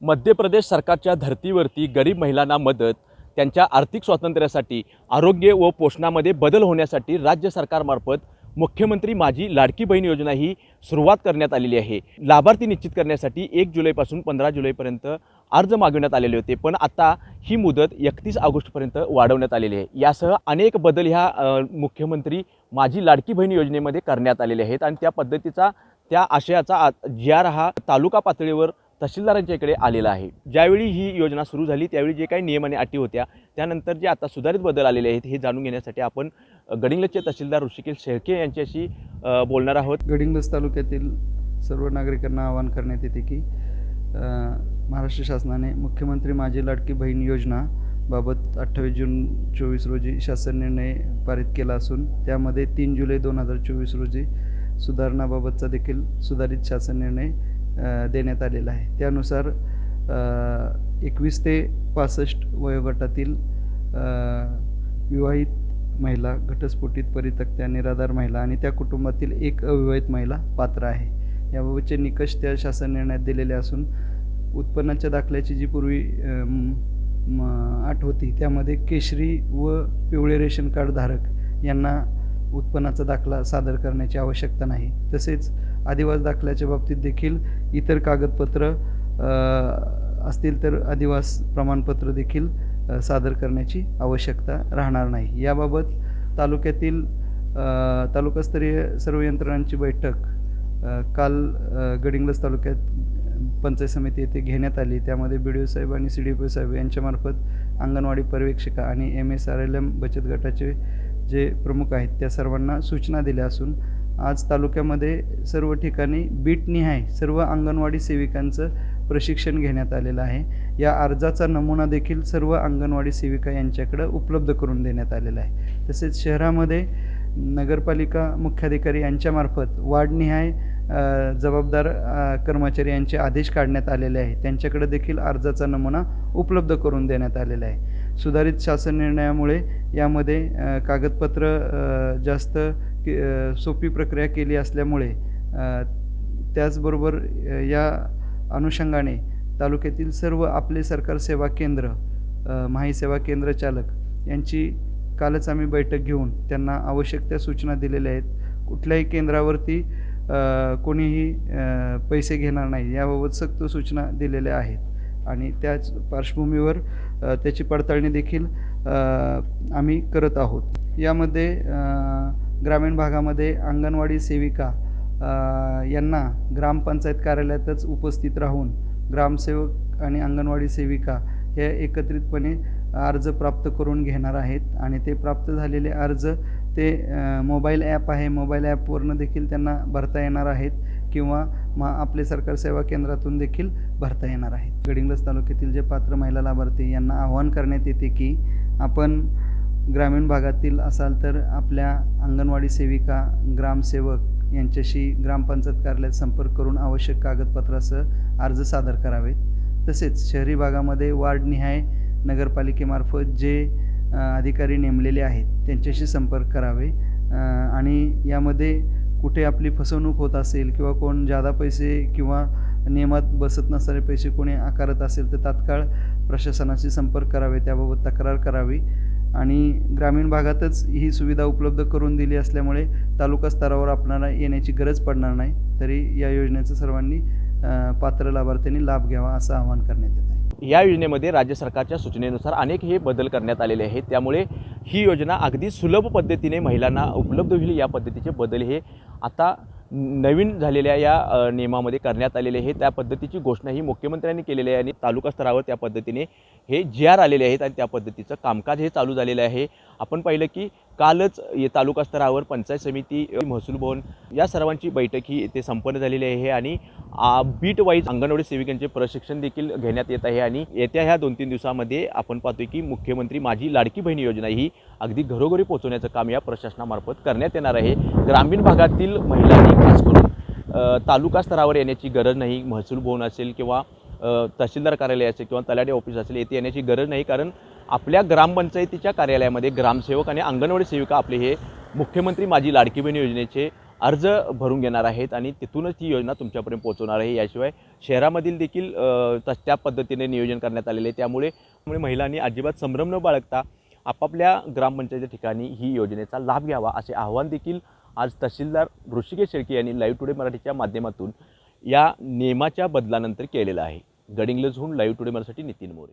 मध्य प्रदेश सरकारच्या धर्तीवरती गरीब महिलांना मदत त्यांच्या आर्थिक स्वातंत्र्यासाठी आरोग्य व पोषणामध्ये बदल होण्यासाठी राज्य सरकारमार्फत मुख्यमंत्री माझी लाडकी बहीण योजना ही सुरुवात करण्यात आलेली आहे. लाभार्थी निश्चित करण्यासाठी एक जुलैपासून पंधरा जुलैपर्यंत अर्ज मागविण्यात आलेले होते पण आता ही मुदत एकतीस ऑगस्टपर्यंत वाढवण्यात आलेली आहे. यासह अनेक बदल ह्या मुख्यमंत्री माझी लाडकी बहीण योजनेमध्ये करण्यात आलेले आहेत आणि त्या पद्धतीचा त्या आशयाचा जी आर हा तालुका पातळीवर तहसीलदारांच्या इकडे आलेला आहे. ज्यावेळी ही योजना सुरू झाली त्यावेळी जे काही नियम आणि अटी होत्या त्यानंतर जे आता सुधारित बदल आलेले आहेत हे जाणून घेण्यासाठी आपण गडिंगलचे गडिंग्लजचे तहसीलदार ऋषिकेश शेळके यांच्याशी बोलणार आहोत. गडिंग्लज तालुक्यातील सर्व नागरिकांना आवाहन करण्यात येते की महाराष्ट्र शासनाने मुख्यमंत्री माझी लाडकी बहीण योजना बाबत अठ्ठावीस जून चोवीस रोजी शासन निर्णय पारित केला असून त्यामध्ये तीन जुलै दोन हजार चोवीस रोजी सुधारणाबाबतचा देखील सुधारित शासन निर्णय देण्यात आलेला आहे. त्यानुसार एकवीस ते पासष्ट वयोगटातील विवाहित महिला घटस्फोटीत परितक्त्या निराधार महिला आणि त्या कुटुंबातील एक अविवाहित महिला पात्र आहे. याबाबतचे निकष त्या शासन निर्णयात दिलेले असून उत्पन्नाच्या दाखल्याची जी पूर्वी आठ होती त्यामध्ये केशरी व पिवळे रेशन कार्ड धारक यांना उत्पन्नाचा दाखला सादर करण्याची आवश्यकता नाही. तसेच आदिवास दाखल्याच्या बाबतीत देखील इतर कागदपत्र असतील तर आदिवास प्रमाणपत्र देखील सादर करण्याची आवश्यकता राहणार नाही. याबाबत तालुक्यातील तालुकास्तरीय सर्व यंत्रणांची बैठक काल गडिंग्लज तालुक्यात पंचायत समिती येथे घेण्यात आली. त्यामध्ये बी डी ओ साहेब आणि सी डी पी ओ साहेब यांच्यामार्फत अंगणवाडी पर्यवेक्षिका आणि M S R L M बचत गटाचे जे प्रमुख आहेत त्या सर्वांना सूचना दिल्या असून आज तालुक्यामध्ये सर्व ठिकाणी बीटनिहाय सर्व अंगणवाडी सेविकांचं प्रशिक्षण घेण्यात आलेलं आहे. या अर्जाचा नमुना देखील सर्व अंगणवाडी सेविका यांच्याकडं उपलब्ध करून देण्यात आलेला आहे. तसेच शहरामध्ये नगरपालिका मुख्याधिकारी यांच्यामार्फत वार्डनिहाय जबाबदार कर्मचारी यांचे आदेश काढण्यात आलेले आहे त्यांच्याकडे देखील अर्जाचा नमुना उपलब्ध करून देण्यात आलेला आहे. सुधारित शासन निर्णयामुळे यामध्ये कागदपत्र जास्त सोपी प्रक्रिया केली असल्यामुळे त्याचबरोबर या अनुषंगाने तालुक्यातील सर्व आपले सरकार सेवा केंद्र अ, माही सेवा केंद्र चालक यांची कालच आम्ही बैठक घेऊन त्यांना आवश्यक त्या सूचना दिलेल्या आहेत. कुठल्याही केंद्रावरती कोणीही पैसे घेणार नाही याबाबत सक्त सूचना दिलेल्या आहेत. आणि त्याच पार्श्वभूमीवर त्याची पडताळणी देखील आम्ही करत आहोत. यामध्ये ग्रामीण भागामध्ये अंगणवाडी सेविका यांना ग्रामपंचायत कार्यालयातच उपस्थित राहून ग्रामसेवक आणि अंगणवाडी सेविका हे एकत्रितपणे अर्ज प्राप्त करून घेणार आहेत आणि ते प्राप्त झालेले अर्ज ते मोबाईल ॲप आहे. मोबाईल ॲपवरनं देखील त्यांना भरता येणार आहेत. किंवा मा आपले सरकार सेवा केंद्रातून देखील भरता येणार आहेत गडिंग्लज तालुक्यातील जे पात्र महिला लाभार्थी यांना आवाहन करण्यात येते की आपण ग्रामीण भागातील असाल तर आपल्या अंगणवाडी सेविका ग्रामसेवक यांच्याशी ग्रामपंचायत कार्यालयात संपर्क करून आवश्यक कागदपत्रासह अर्ज सादर करावेत. तसेच शहरी भागामध्ये वार्डनिहाय नगरपालिकेमार्फत जे अधिकारी नेमलेले आहेत त्यांच्याशी संपर्क करावे. आणि यामध्ये कुठे आपली फसवणूक होत असेल किंवा कोण जादा पैसे किंवा नियमात बसत नसणारे पैसे कोणी आकारत असेल तर तात्काळ प्रशासनाशी संपर्क करावे त्याबाबत तक्रार करावी. आणि ग्रामीण भागातच ही सुविधा उपलब्ध करून दिली असल्यामुळे तालुका स्तरावर आपणाला येण्याची गरज पडणार नाही. तरी या योजनेचा सर्वांनी पात्र लाभार्थ्यांनी लाभ घ्यावा असं आवाहन करण्यात येत आहे. या योजनेमध्ये राज्य सरकारच्या सूचनेनुसार अनेक हे बदल करण्यात आलेले आहेत. त्यामुळे ही योजना अगदी सुलभ पद्धतीने महिलांना उपलब्ध होईल. या पद्धतीचे बदल हे आता नवीन झालेल्या या नियमामध्ये करण्यात आलेले आहे त्या पद्धतीची घोषणा ही मुख्यमंत्र्यांनी केलेली आहे आणि तालुका स्तरावर त्या पद्धतीने हे जी आर आलेले आहेत आणि त्या पद्धतीचं कामकाज हे चालू झालेलं आहे. आपण पाहिलं की कालच ये तालुका स्तरावर पंचायत समिती महसूल भवन या सर्वांची बैठक ही इथे संपन्न झालेली आहे आणि बीट वाईज अंगणवाडी सेविकांचे प्रशिक्षण देखील घेण्यात येत आहे आणि येत्या ह्या दोन तीन दिवसामध्ये आपण पाहतोय की मुख्यमंत्री माझी लाडकी बहीण योजना ही अगदी घरोघरी पोहोचवण्याचं काम या प्रशासनामार्फत करण्यात येणार आहे. ग्रामीण भागातील महिलांनी खास करून तालुका स्तरावर येण्याची गरज नाही. महसूल भवन असेल किंवा तहसीलदार कार्यालय असेल किंवा तलाठी ऑफिस असेल येथे येण्याची गरज नाही. कारण आपल्या ग्रामपंचायतीच्या कार्यालयामध्ये ग्रामसेवक आणि अंगणवाडी सेविका आपले हे मुख्यमंत्री माझी लाडकी बहीण योजनेचे अर्ज भरून घेणार आहेत आणि तिथूनच ही योजना तुमच्यापर्यंत पोहोचवणार आहे. याशिवाय शहरामधील देखील तस- त्या पद्धतीने नियोजन करण्यात आलेले आहे. त्यामुळे त्यामुळे महिलांनी अजिबात संभ्रम न बाळगता आपापल्या ग्रामपंचायतीच्या ठिकाणी ही योजनेचा लाभ घ्यावा असे आव्हान देखील आज तहसीलदार ऋषिकेश शेळके यांनी लाईव्ह टुडे मराठीच्या माध्यमातून या नियमाच्या बदलानंतर केलेलं आहे. गडिंग्लजहून लाईव्ह टुडे मराठी नितीन मोरे.